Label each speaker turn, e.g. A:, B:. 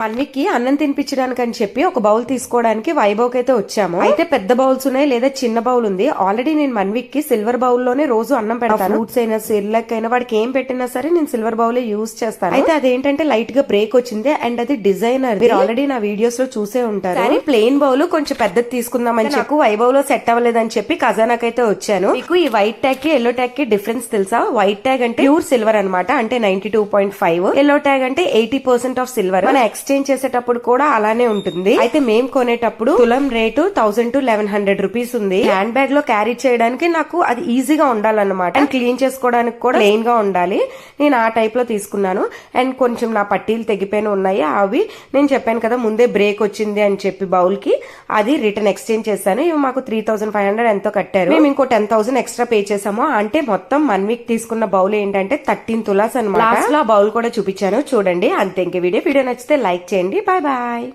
A: మన్వికి అన్నం తినిపించడానికి అని చెప్పి ఒక బౌల్ తీసుకోవడానికి వైభవ్ అయితే వచ్చాము. అయితే పెద్ద బౌల్స్ ఉన్నాయి లేదా చిన్న బౌల్ ఉంది. ఆల్రెడీ నేను మన్విక్కి సిల్వర్ బౌల్లోనే రోజు అన్నం పెడతాను. ఫ్రూట్స్ అయినా సిర్లక్ అయినా వాడికి ఏం పెట్టినా సరే నేను సిల్వర్ బౌల్ యూస్ చేస్తాను. అయితే అదేంటంటే లైట్గా బ్రేక్ వచ్చింది అండ్ అది డిజైనర్ మీరు ఆల్రెడీ నా వీడియోస్లో చూసే ఉంటారు. కానీ ప్లెయిన్ బౌల్ కొంచెం పెద్దది తీసుకుందామని చెప్పి. వైభవ్లో సెట్ అవ్వలేదని చెప్పి ఖజానాకైతే వచ్చాను. మీకు ఈ వైట్ ట్యాగ్కి ఎల్లో ట్యాగ్కి డిఫరెన్స్ తెలుసా? వైట్ ట్యాగ్ అంటే ప్యూర్ సిల్వర్ అనమాట అంటే ninety two point five yellow tag అంటే ఎయిటీ పర్సెంట్ ఆఫ్ సిల్వర్ మన ఎక్స్చేంజ్ చేసేటప్పుడు కూడా అలానే ఉంటుంది. అయితే మేము కొనేటప్పుడు తులం rate thousand two eleven hundred rupees ఉంది. హ్యాండ్ బ్యాగ్లో క్యారీ చేయడానికి నాకు అది ఈజీగా ఉండాలన్నమాట. అండ్ క్లీన్ చేసుకోవడానికి కూడా ప్లెయిన్గా ఉండాలి. నేను ఆ టైప్లో తీసుకున్నాను. అండ్ కొంచెం నా పట్టీలు తెగిపోయిన ఉన్నాయి. అవి నేను చెప్పాను కదా ముందే బ్రేక్ వచ్చింది అని చెప్పి బౌల్కి అది రిటర్న్ ఎక్స్చేంజ్ చేశాను. ఇవి మాకు త్రీ థౌసండ్ ఫైవ్ హండ్రెడ్ ఎంతో కట్టారు. మేము ఇంకో టెన్ థౌసండ్ ఎక్స్ట్రా పే చేసాము అంటే మొత్తం వన్ వీక్ తీసుకున్న బౌల్ ఏంటంటే థర్టీన్ తులాస్ అనమాట లాస్ట్లో బౌల్ కూడా చూపించాను. చూడండి. అంతే ఇంక వీడియో. వీడియో నచ్చితే లైక్ చేయండి బాయ్ బాయ్